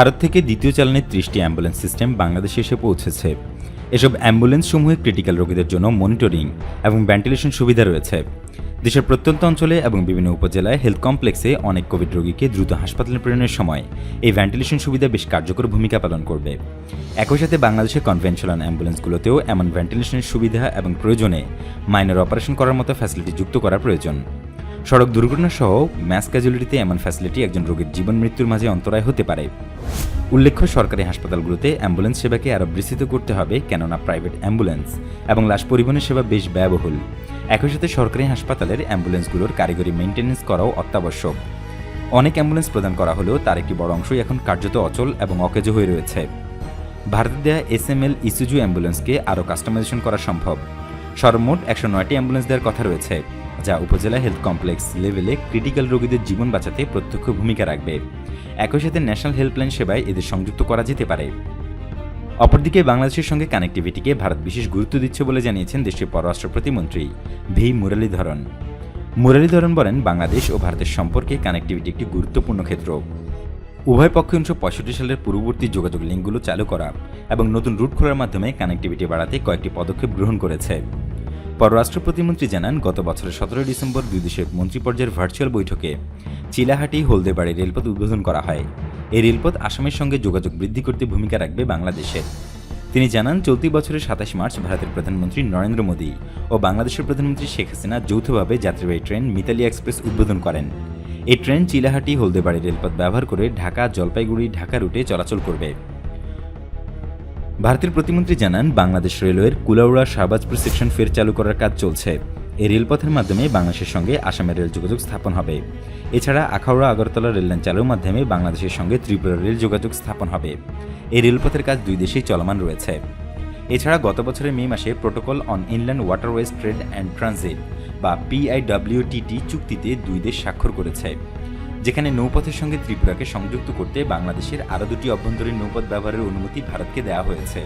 ভারত থেকে দ্বিতীয় চালানের ত্রিশটি অ্যাম্বুলেন্স সিস্টেম বাংলাদেশে এসে পৌঁছেছে। এসব অ্যাম্বুলেন্স সমূহে ক্রিটিক্যাল রোগীদের জন্য মনিটরিং এবং ভেন্টিলেশন সুবিধা রয়েছে। দেশের প্রত্যন্ত অঞ্চলে এবং বিভিন্ন উপজেলায় হেলথ কমপ্লেক্সে অনেক কোভিড রোগীকে দ্রুত হাসপাতালে প্রেরণের সময় এই ভেন্টিলেশন সুবিধা বেশ কার্যকর ভূমিকা পালন করবে। একই সাথে বাংলাদেশের কনভেনশনাল অ্যাম্বুলেন্সগুলোতেও এমন ভেন্টিলেশনের সুবিধা এবং প্রয়োজনে মাইনর অপারেশন করার মতো ফ্যাসিলিটি যুক্ত করা প্রয়োজন। সড়ক দুর্ঘটনা সহ ম্যাস ক্যাজুয়ালিটিতে এমন ফ্যাসিলিটি একজন রোগীর জীবন মৃত্যুর মাঝে অন্তরায় হতে পারে। উল্লেখ্য, সরকারি হাসপাতালগুলোতে অ্যাম্বুলেন্স সেবাকে আরও বিস্তৃত করতে হবে, কেননা প্রাইভেট অ্যাম্বুলেন্স এবং লাশ পরিবহনের সেবা বেশ ব্যয়বহুল। একই সাথে সরকারি হাসপাতালের অ্যাম্বুলেন্সগুলোর কারিগরি মেনটেন্যান্স করাও অত্যাবশ্যক। অনেক অ্যাম্বুলেন্স প্রদান করা হলেও তার একটি বড় অংশই এখন কার্যত অচল এবং অকেজ হয়ে রয়েছে। ভারতের দেয়া এস এম এল ইসুজু অ্যাম্বুলেন্সকে আরও কাস্টমাইজেশন করা সম্ভব। সর্বমোট একশো নয়টি অ্যাম্বুলেন্স দেওয়ার কথা রয়েছে, যা উপজেলা হেলথ কমপ্লেক্স লেভেলে ক্রিটিক্যাল রোগীদের জীবন বাঁচাতে প্রত্যক্ষ ভূমিকা রাখবে। একই সাথে ন্যাশনাল হেল্পলাইন সেবায় এদের সংযুক্ত করা যেতে পারে। অপরদিকে বাংলাদেশের সঙ্গে কানেক্টিভিটিকে ভারত বিশেষ গুরুত্ব দিচ্ছে বলে জানিয়েছেন দেশটির পররাষ্ট্র প্রতিমন্ত্রী ভি মুরলীধরন। মুরলীধরন বলেন, বাংলাদেশ ও ভারতের সম্পর্কে কানেক্টিভিটি একটি গুরুত্বপূর্ণ ক্ষেত্র। উভয় পক্ষে উনিশশো পঁয়ষট্টি সালের পূর্ববর্তী যোগাযোগ লিঙ্কগুলো চালু করা এবং নতুন রুট খোলার মাধ্যমে কানেক্টিভিটি বাড়াতে কয়েকটি পদক্ষেপ গ্রহণ করেছে। পররাষ্ট্র প্রতিমন্ত্রী জানান, গত বছরের সতেরোই ডিসেম্বর দুই দেশের মন্ত্রী পর্যায়ের ভার্চুয়াল বৈঠকে চিলাহাটি, হলদেবাড়ি রেলপথ উদ্বোধন করা হয়। এই রেলপথ আসামের সঙ্গে যোগাযোগ বৃদ্ধি করতে ভূমিকা রাখবে বাংলাদেশের। তিনি জানান, চলতি বছরের সাতাশ মার্চ ভারতের প্রধানমন্ত্রী নরেন্দ্র মোদী ও বাংলাদেশের প্রধানমন্ত্রী শেখ হাসিনা যৌথভাবে যাত্রীবাহী ট্রেন মিতালি এক্সপ্রেস উদ্বোধন করেন। এই ট্রেন চিলাহাটি হলদেবাড়ি রেলপথ ব্যবহার করে ঢাকা, জলপাইগুড়ি, ঢাকা রুটে চলাচল করবে। ভারতের প্রতিমন্ত্রী জানান, বাংলাদেশ রেলওয়ের কুলাউড়া শাহবাজপুর সেকশন ফের চালু করার কাজ চলছে। এই রেলপথের মাধ্যমে বাংলাদেশের সঙ্গে আসামের রেল যোগাযোগ স্থাপন হবে। এছাড়া আখাউড়া, আগরতলা রেললাইন চালুর মাধ্যমে বাংলাদেশের সঙ্গে ত্রিপুরা রেল যোগাযোগ স্থাপন হবে। এই রেলপথের কাজ দুই দেশেই চলমান রয়েছে। এছাড়া গত বছরের মে মাসে protocol on inland waterways trade and transit বা পিআইডব্লিউটিটি চুক্তিতে দুই দেশ স্বাক্ষর করেছে, যেখানে নৌপথের সঙ্গে ত্রিপুরাকে সংযুক্ত করতে বাংলাদেশের আরও দুটি অভ্যন্তরীণ নৌপথ ব্যবহারের অনুমতি ভারতকে দেওয়া হয়েছে।